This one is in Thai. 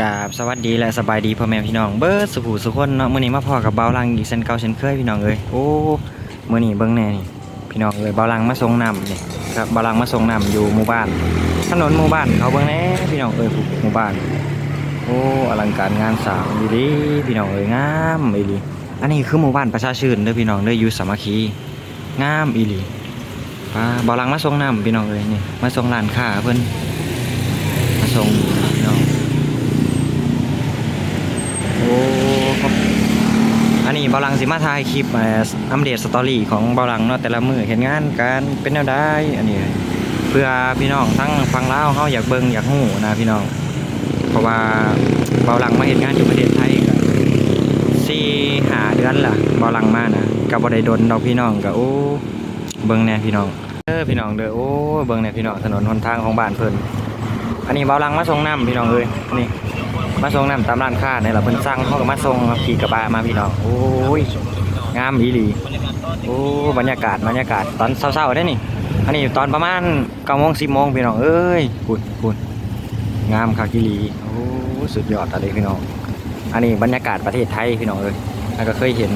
กราบสวัสดีและสบายดีพ่อแม่พี่น้องเบิร์ดสุภูสุขคนเนาะมื้อนี้มาพอกับเบาลังอีกเช่นเก่าเช่นเคยพี่น้องเอ้ยโอ้มื้อนี้เบิ่งแน่นี่พี่น้องเอ้ยเบาลังมาส่งน้ำนี่ครับเบาลังมาส่งน้ำอยู่หมู่บ้าน ถนนหมู่บ้านเขาเบิ่งแน่พี่น้องเอ้ยหมู่บ้าน โอ้อลังการงานสางดีดีพี่น้องเอ้ยงามอีหลีอันนี้คือหมู่บ้านประชาชื่นเด้อพี่น้องเด้ออยู่สามัคคีงามอีหลีเบาลังมาส่งน้ำพี่น้องเอ้ยนี่มาส่งร้านค้าเพิ่นมาส่งพี่น้อง โอ้ครับอั นี้บาลังสิมาถ่ายคลิปเอ่ออัปเดตสตอรี่ของบาลังเนาะแต่ละมือเห็นงานการเป็นแนวได้อันนี้ เพื่อพี่น้องทั้งฟังเล่าเฮาอยากเบิ่งอยากฮู้นะพี่น้อง เพราะว่าบาลังมาเห็นงานอยู่ประเทศไทยก็สี่หาเดือนล่ะบาลังมานะก็บ่ได้ดนดอกพี่น้องก็โอ้เบิ่งแน่พี่น้องเด้อพี่น้องเด้อโอ้เบิ่งแน่พี่น้องถนนหนทางของบ้านเพิ่นอันนี้บาลังมาส่งน้ำพี่น้องเอ้ยนี่ มาส่งน้ำตามร้านค้าเนี่ยเราเพิ่นสั่งเขาก็มาส่งขี่กระบะมาพี่น้องโอ้ยงามอีหลีโอ้บรรยากาศบรรยากาศตอนเศร้าๆได้นี่อันนี้ตอนประมาณเก้าโมงสิบโมงพี่น้องเอ้ยคุณคุณงามคากอีหลีโอ้สุดยอดอะไรพี่น้องอันนี้บรรยากาศประเทศไทยพี่น้องเอ้ยแล้วก็เคยเห็น